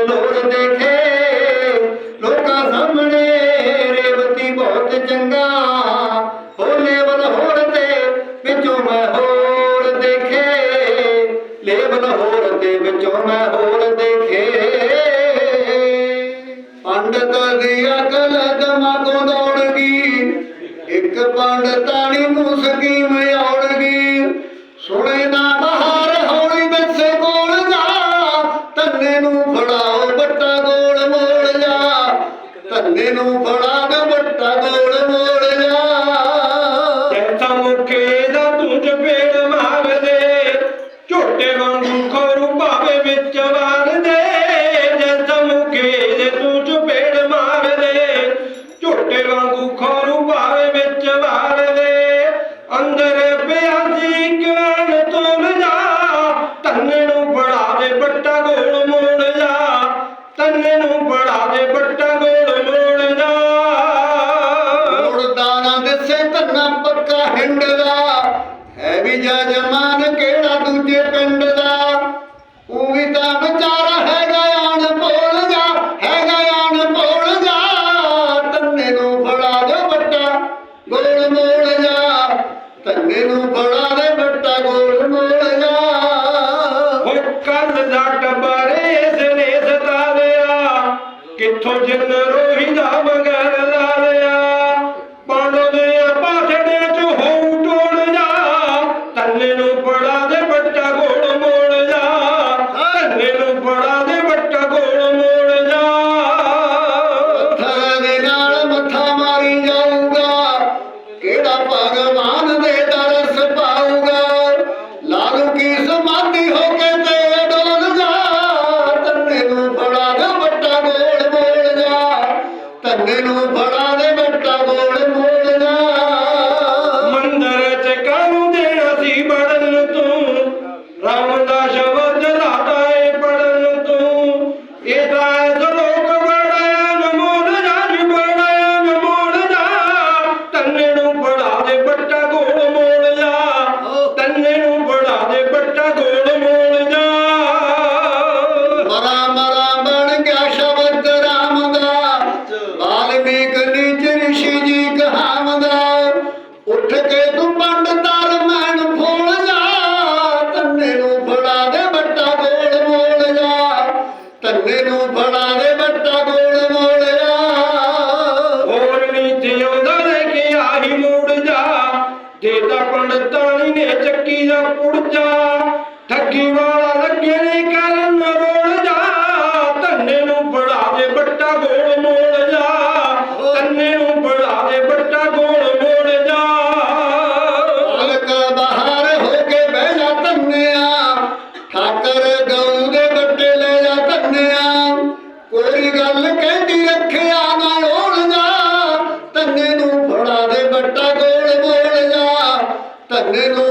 ਲੋੜ ਦੇਖੇ, ਲੋਕਾਂ ਸਾਹਮਣੇ ਰੇਵਤੀ ਬਹੁਤ ਚੰਗਾ। ਹੋਲੇ ਬਲ ਹੋਰ ਤੇ ਵਿੱਚੋਂ ਮੈਂ ਹੋਰ ਦੇਖੇ ਲੇਵਲ ਹੋਰ ਤੇ ਵਿੱਚੋਂ ਮੈਂ ਹੋਰ ਦੇਖੇ। ਪੰਡਤ ਦੀ ਅਕਲ ਦਮਾਗੋਂ ਦੌੜ ਗਈ, ਇੱਕ ਪੰਡਤਾਣੀ ਨੂੰ ਸਕੀਮ ਆ ਤੰਨੇ ਨੂੰ ਫੜਾ ਗੋਲ ਮੋੜ ਜਾ ਜੈਸਾ ਮੁਖੇ ਦਾ ਤੂੰ ਚਪੇੜ ਮਾਰ ਝੋਟੇ ਵਾਂਗੂ ਖਰੂ ਭਾਵੇ ਵਿੱਚ ਵਾਰ ਦੇ ਜੈਸਾ ਮੁਖੇ ਦੇ ਤੂੰ ਚਪੇੜ ਮਾਰ ਝੋਟੇ ਵਾਂਗੂ ਖਰੂ ਭਾਵੇ ਵਿੱਚ ਵਾਰਦੇ। ਅੰਦਰ ਪਿਆ ਸੀ ਕਿਵਾਨ ਤੋਲ ਜਾ ਤੰਨੇ ਨੂੰ ਫੜਾ ਦੇ ਬੱਟਾ ਗੋਲ ਮੋੜ ਜਾ ਤੰਨੇ ਨੂੰ ਹੈ ਵੀ ਕਿਹੜਾ ਦੂਜੇ ਪਿੰਡ ਦਾ? ਉਹ ਵੀ ਤਾਂ ਵਿਚਾਰਾ ਹੈਗਾ ਆਣ ਭੋਲ ਹੈਗਾ ਆਣ ਭੋਲ ਤੰਨੇ ਨੂੰ ਫੜਾ ਦੇ ਬੱਟਾ ਗੋਲ ਮੋੜ ਜਾ। ਤੰਨੇ ਨੂੰ ਫੜਾ ਦੇ ਬੱਟਾ ਗੋਲ ਮੋੜ ਜਾ। ਓਏ ਕੱਲ ਦਾ ਟੱਬਰੇ ਇਸ ਨੇ ਸਤਾਵਿਆ। ਕਿੱਥੋਂ ਜਿੰਨ ਤੰਨੇ ਨੂੰ ਤੰਨੇ ਨੂੰ ਫੜਾ ਦੇ ਬੱਟਾ ਗੋਲ ਮੋਲ ਹੋਰ ਨੀਤਿयों ਦਾ ਲੈ ਕੇ ਆਹੀ ਮੂੜ ਜਾ। ਜੇ ਤਾਂ ਪੰਡਤਾਣੀ ਨੇ ਚੱਕੀ ਦਾ ਪੁੜ ਜਾ, ਠੱਗੀ ਵਾਲਾ ਕੋਈ ਗੱਲ ਕਹਿੰਦੀ ਰੱਖਿਆ ਨਾ ਓਲ ਜਾ ਧੰਨੇ ਨੂੰ ਫੜਾ ਦੇ ਬੱਟਾ ਗੋਲ ਬੋਲ ਜਾ। ਧੰਨੇ ਨੂੰ